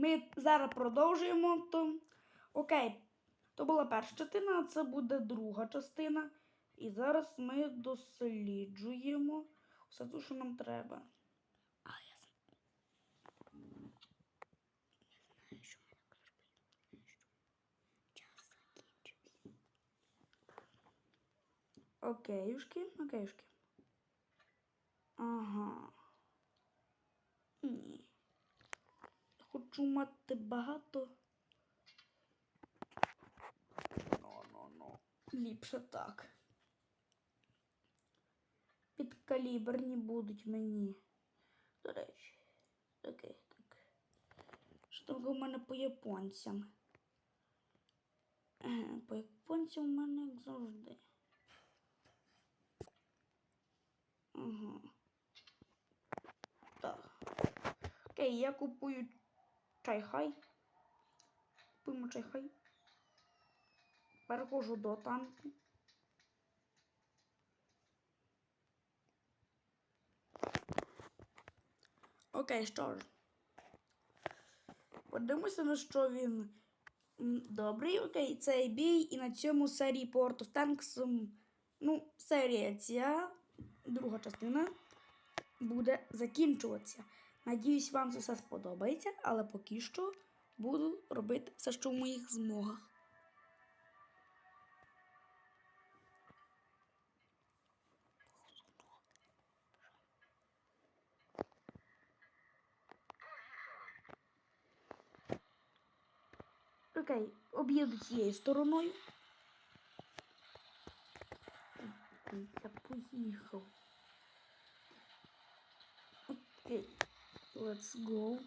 Ми зараз продовжуємо. То... Окей, то була перша частина, а це буде друга частина. І зараз ми досліджуємо все те, що нам треба. А я знаю, що мене зробити. Час закінчився. Окейушки, окейушки. Ага. Ні. Хочу мати багато. Ну-ну-ну. Ліпше так. Підкаліберні будуть мені. До речі. Окей, так. Що там у мене по японцям? По японцям у мене як завжди. Ага. Так. Окей, я купую чайхай. Купуємо чайхай. Переходжу до танку. Окей, що ж. Подивимося, на що він добрий. Окей, цей бій і на цьому серії Port of Tanks. Ну, серія ця, друга частина, буде закінчуватися. Надіюсь, вам це все сподобається, але поки що буду робити все, що в моїх змогах. Окей, об'їду цією стороною. Я поїхав. Let's go.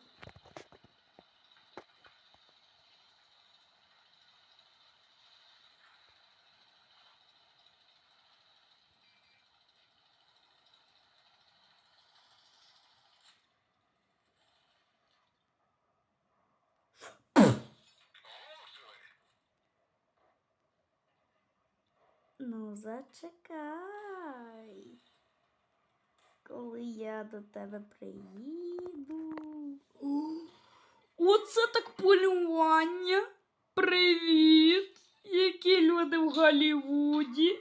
Nos atacar. Коли я до тебе приїду. Оце так полювання. Привіт! Які люди в Голлівуді.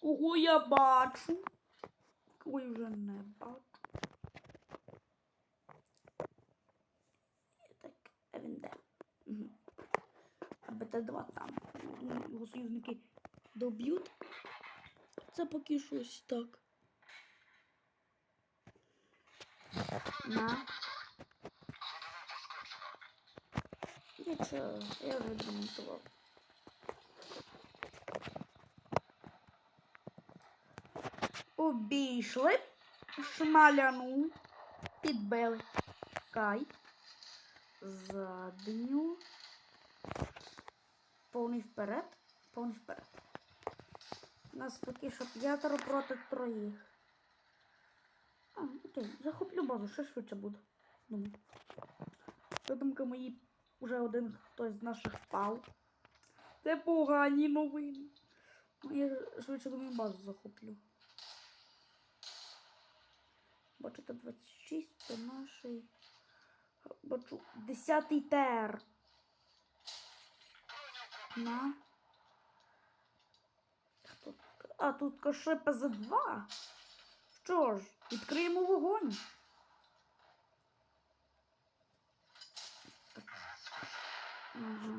Кого я бачу? Кого я вже не бачу. Так, а він де? Угу. А БТ-2 там. Його союзники доб'ють. Це поки щось так. На. Нічого, я вже демонтував. Обійшли, шмаляну, підбили. Кай. Задню. Повний вперед. Повний вперед. Нас поки що п'ятеро проти троїх. А, окей, захоплю базу, ще швидше буде. Думаю. Видумки мої вже один хтось з наших впав. Це погані новини. Ну, я швидше думаю, базу захоплю. Бачите, 26, це наший. Бачу, 10 тер. На. А, тут каше ПЗ-2. Що ж, відкриємо вогонь. Ага.